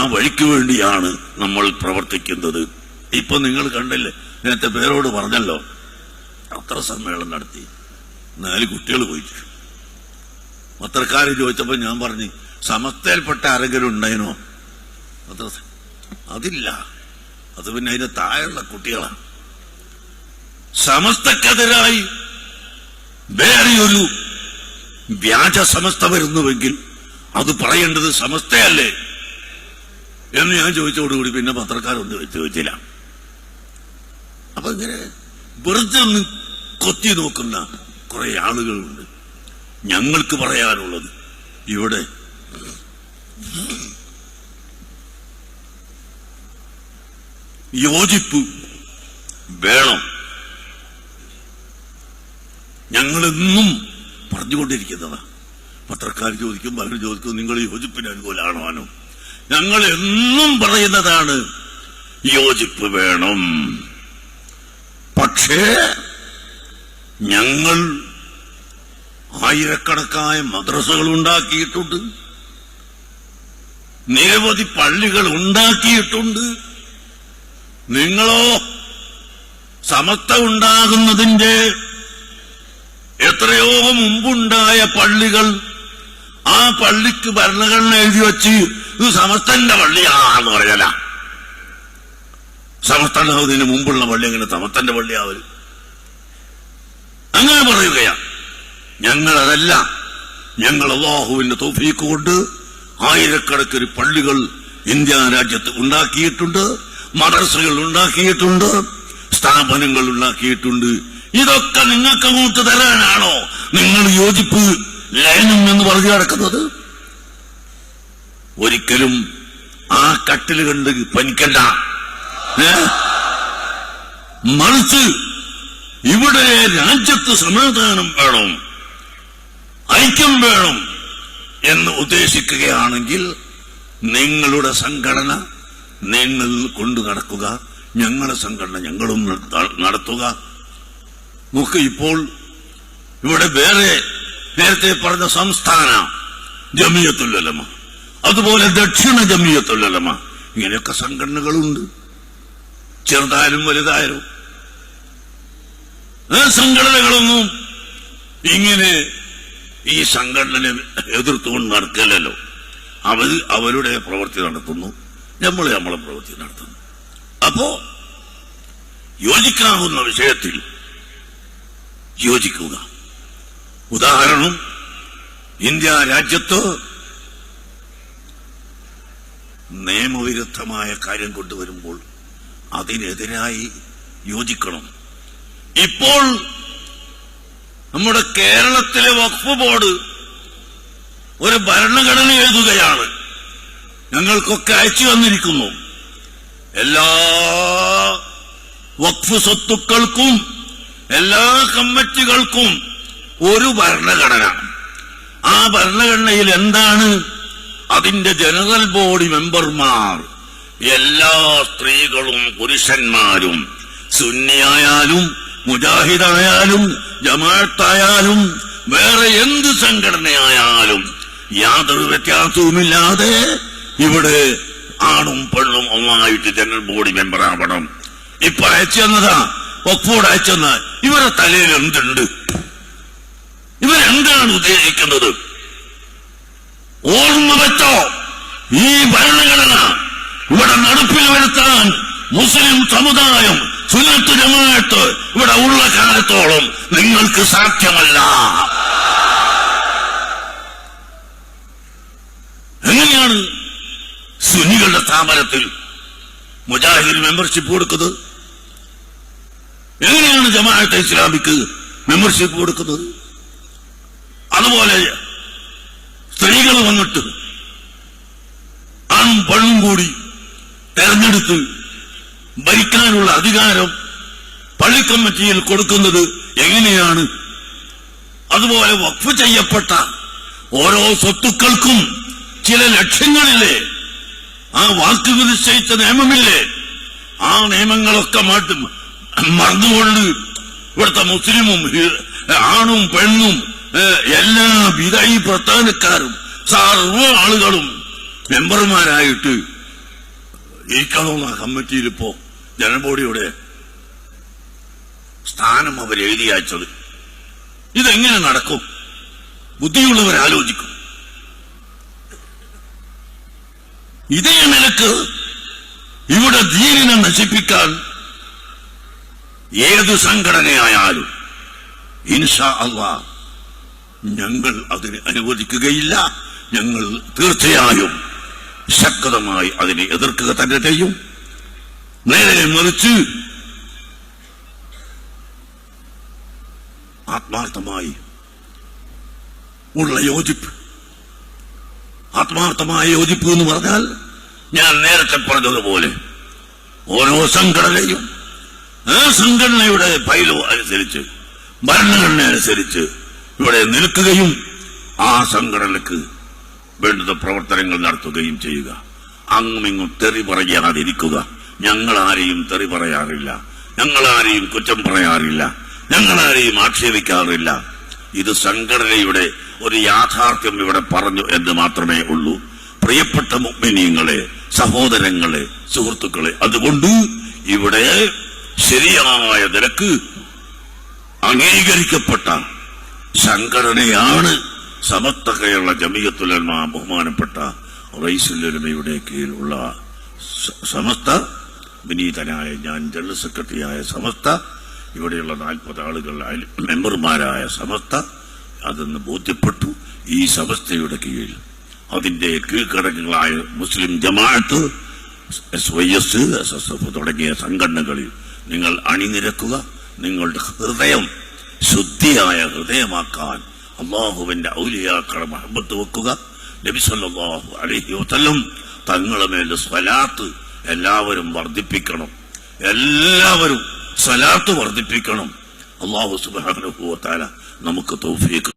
ആ വഴിക്ക് വേണ്ടിയാണ് നമ്മൾ പ്രവർത്തിക്കുന്നത്. ഇപ്പൊ നിങ്ങൾ കണ്ടല്ലേ നേരത്തെ പേരോട് പറഞ്ഞല്ലോ അത്ര സമ്മേളനം നടത്തി. നാല് കുട്ടികൾ പോയിട്ട്. പത്രക്കാർ ചോദിച്ചപ്പോ ഞാൻ പറഞ്ഞു സമസ്തയിൽപ്പെട്ട ആരെങ്കിലും ഉണ്ടായിനോ? പത്ര അതില്ല. അത് പിന്നെ അതിന്റെ താഴെയുള്ള കുട്ടികളാണ് സമസ്തക്കെതിരായി വേറെയൊരു വ്യാജ സമസ്ത വരുന്നുവെങ്കിൽ അത് പറയേണ്ടത് സമസ്തയല്ലേ? എന്ന് ഞാൻ ചോദിച്ചോടുകൂടി പിന്നെ പത്രക്കാരൊന്നും ചോദിച്ചില്ല. അപ്പൊ ഇങ്ങനെ വെറുതെ ഒന്ന് കൊത്തി നോക്കുന്ന കുറെ ആളുകളുണ്ട്. ഞങ്ങൾക്ക് പറയാനുള്ളത് ഇവിടെ യോജിപ്പ് വേണം. ഞങ്ങളെന്നും പറഞ്ഞുകൊണ്ടിരിക്കുന്നതാ. പത്രക്കാർ ചോദിക്കും പലരും ചോദിക്കും നിങ്ങൾ യോജിപ്പിന് അനുകൂലമാണോ ഞങ്ങൾ എന്നും പറയുന്നതാണ്. യോജിപ്പ് വേണം. പക്ഷേ ഞങ്ങൾ ആയിരക്കണക്കായ മദ്രസകൾ ഉണ്ടാക്കിയിട്ടുണ്ട്. നിരവധി പള്ളികൾ ഉണ്ടാക്കിയിട്ടുണ്ട്. നിങ്ങളോ സമത്വ ഉണ്ടാകുന്നതിന്റെ എത്രയോ മുമ്പുണ്ടായ പള്ളികൾ ആ പള്ളിക്ക് ഭരണഘടന എഴുതി വെച്ച് ഇത് സമസ്തന്റെ പള്ളിയാന്ന് പറയല സമസ്ത ഉണ്ടാവുന്നതിന് മുമ്പുള്ള പള്ളി എങ്ങനെ സമസ്തന്റെ പള്ളിയാവൽ? അങ്ങനെ പറയുകയാണ് ഞങ്ങൾ അതല്ല ഞങ്ങൾ അള്ളാഹുവിന്റെ തോഫീക്ക് കൊണ്ട് ആയിരക്കണക്കിന് പള്ളികൾ ഇന്ത്യ രാജ്യത്ത് ഉണ്ടാക്കിയിട്ടുണ്ട് മദർസകൾ ഉണ്ടാക്കിയിട്ടുണ്ട് സ്ഥാപനങ്ങൾ ഉണ്ടാക്കിയിട്ടുണ്ട്. ഇതൊക്കെ നിങ്ങൾക്ക് അങ്ങോട്ട് തരാനാണോ? നിങ്ങൾ യോജിപ്പ് ലയനം എന്ന് പറഞ്ഞു കിടക്കുന്നത്? ഒരിക്കലും ആ കട്ടിൽ കണ്ട് പനിക്കണ്ട? മറിച്ച് ഇവിടെ രാജ്യത്ത് സമാധാനം വേണം ഐക്യം വേണം എന്ന് ഉദ്ദേശിക്കുകയാണെങ്കിൽ നിങ്ങളുടെ സംഘടന നിങ്ങൾ കൊണ്ടു നടക്കുക ഞങ്ങളുടെ സംഘടന ഞങ്ങളും നടത്തുക. നമുക്ക് ഇപ്പോൾ ഇവിടെ വേറെ നേരത്തെ പറഞ്ഞ സംസ്ഥാന ജമിയത്തുല്ലമ അതുപോലെ ദക്ഷിണ ജമിയത്തുല്ലമ ഇങ്ങനെയൊക്കെ സംഘടനകളുണ്ട്. ചെറുതായാലും വലുതായാലും. സംഘടനകളൊന്നും ഇങ്ങനെ ഈ സംഘടന എതിർത്തുകൊണ്ട് നടക്കില്ലല്ലോ അവർ അവരുടെ പ്രവൃത്തി നടത്തുന്നു. നമ്മൾ നമ്മളെ പ്രവൃത്തി നടത്തുന്നു. അപ്പോ യോജിക്കാവുന്ന വിഷയത്തിൽ യോജിക്കുക. ഉദാഹരണം ഇന്ത്യ രാജ്യത്ത് നിയമവിരുദ്ധമായ കാര്യം കൊണ്ടുവരുമ്പോൾ അതിനെതിരായി യോജിക്കണം. ഇപ്പോൾ നമ്മുടെ കേരളത്തിലെ വഖഫ് ബോർഡ് ഒരു ഭരണഘടന എഴുതുകയാണ്. ഞങ്ങൾക്കൊക്കെ അയച്ചു തന്നിരിക്കുന്നു. എല്ലാ വഖഫ് സ്വത്തുക്കൾക്കും എല്ലാ കമ്മിറ്റികൾക്കും ഒരു ഭരണഘടന. ആ ഭരണഘടനയിൽ എന്താണ്? അതിന്റെ ജനറൽ ബോഡി മെമ്പർമാർ എല്ലാ സ്ത്രീകളും പുരുഷന്മാരും സുന്നിയായാലും മുജാഹിദായാലും ജമാഅത്തായാലും വേറെ എന്ത് സംഘടനയായാലും യാതൊരു വ്യത്യാസവുമില്ലാതെ ഇവിടെ ആണും പെണ്ണും ഒന്നായിട്ട് ജനറൽ ബോഡി മെമ്പർ ആവണം ഇപ്പൊ അയച്ചു തന്നതാ ഒപ്പോട് അയച്ചെന്ന ഇവരെ തലയിൽ എന്തുണ്ട്? ഇവരെന്താണ് ഉദ്ദേശിക്കുന്നത്? ഓർമ്മ വെച്ചോ ഈ ഭരണഘടന ഇവിടെ നടപ്പിൽ വരുത്താൻ മുസ്ലിം സമുദായം സുന്നത്ത് ജമാഅത്ത് ഇവിടെ ഉള്ള കാലത്തോളം നിങ്ങൾക്ക് സാധ്യമല്ല. എങ്ങനെയാണ് സുന്നികളുടെ താമരത്തിൽ മുജാഹിദ് മെമ്പർഷിപ്പ് കൊടുക്കുന്നത്? എങ്ങനെയാണ് ജമാഅത്ത് ഇസ്ലാമിക്ക് മെമ്പർഷിപ്പ് കൊടുക്കുന്നത്? അതുപോലെ സ്ത്രീകൾ വന്നിട്ട് ആണും പെണ്ണും കൂടി തെരഞ്ഞെടുത്ത് ഭരിക്കാനുള്ള അധികാരം പള്ളിക്കമ്മിറ്റിയിൽ കൊടുക്കുന്നത് എങ്ങനെയാണ്? അതുപോലെ വഖഫ് ചെയ്യപ്പെട്ട ഓരോ സ്വത്തുക്കൾക്കും ചില ലക്ഷ്യങ്ങളില്ലേ? ആ വാക്ക് നിശ്ചയിച്ച നിയമമില്ലേ? ആ നിയമങ്ങളൊക്കെ മാറ്റും. മറന്നുകൊണ്ട് ഇവിടുത്തെ മുസ്ലിമും ആണും പെണ്ണും എല്ലാ വിദായി പ്രസ്ഥാനക്കാരും സർവ ആളുകളും മെമ്പർമാരായിട്ട് ഇരിക്കണമെന്ന കമ്മിറ്റിയിൽ ഇപ്പോ ജനബോഡിയുടെ സ്ഥാനം അവർ എഴുതി അയച്ചത്. ഇതെങ്ങനെ നടക്കും? ബുദ്ധിയുള്ളവർ ആലോചിക്കും. ഇതേ നിലയ്ക്ക് ഇവിടെ ധീരനെ നശിപ്പിക്കാൻ ഏത് സംഘടനയായാലും ഇൻഷാ അള്ളാ ഞങ്ങൾ അതിനെ അനുവദിക്കുകയില്ല. ഞങ്ങൾ തീർച്ചയായും ശക്തമായി അതിനെ എതിർക്കുക തന്നെ ചെയ്യും. നേരെ മറിച്ച് ആത്മാർത്ഥമായി ഉള്ള യോജിപ്പ്. ആത്മാർത്ഥമായ യോജിപ്പ് എന്ന് പറഞ്ഞാൽ ഞാൻ നേരത്തെ പറഞ്ഞതുപോലെ ഓരോ സംഘടനയും ആ സംഘടനയുടെ ഫൈലോ അനുസരിച്ച് ഭരണഘടന അനുസരിച്ച് ഇവിടെ നിൽക്കുകയും ആ സംഘടനക്ക് വേണ്ടുന്ന പ്രവർത്തനങ്ങൾ നടത്തുകയും ചെയ്യുക. അങ്ങുമിങ്ങും തെറി പറയാതിരിക്കുക. ഞങ്ങൾ ആരെയും തെറി പറയാറില്ല. ഞങ്ങൾ ആരെയും കുറ്റം പറയാറില്ല. ഞങ്ങൾ ആരെയും ആക്ഷേപിക്കാറില്ല. ഇത് സംഘടനയുടെ ഒരു യാഥാർത്ഥ്യം ഇവിടെ പറഞ്ഞു എന്ന് മാത്രമേ ഉള്ളൂ. പ്രിയപ്പെട്ട മുഗ്മിനിയങ്ങളെ സഹോദരങ്ങളെ സുഹൃത്തുക്കളെ അതുകൊണ്ട് ഇവിടെ ശരിയായ നിരക്ക് അംഗീകരിക്കപ്പെട്ട സംഘടനയാണ് സമസ്ത കേരള ജമിയത്തുലന്മ ബഹുമാനപ്പെട്ട റൈസുല്ലമയുടെ കീഴിലുള്ള സമസ്ത വിനീതനായ ഞാൻ ജനറൽ സെക്രട്ടറിയായ സമസ്ത ഇവിടെയുള്ള നാൽപ്പത് ആളുകൾ മെമ്പർമാരായ സമസ്ത അതെന്ന് ബോധ്യപ്പെട്ടു ഈ സമസ്തയുടെ കീഴിൽ. അതിന്റെ കീഴ്ഘടകങ്ങളായ Muslim Jamaat S Y S S S F തുടങ്ങിയ സംഘടനകളിൽ നിങ്ങൾ അണിനിരക്കുക നിങ്ങളുടെ ഹൃദയം ശുദ്ധിയായ ഹൃദയമാക്കാൻ അള്ളാഹുവിന്റെ ഔലിയാക്കളെ മഹബത്ത് വെക്കുക. നബിസല്ലാഹു അലഹി വസല്ലം തങ്ങളെ മേൽ സ്വലാത്ത് എല്ലാവരും വർദ്ധിപ്പിക്കണം. എല്ലാവരും സ്വലാത്ത് വർദ്ധിപ്പിക്കണം. അള്ളാഹു സുബാനുഭവത്താല നമുക്ക് തൗഫീഖ്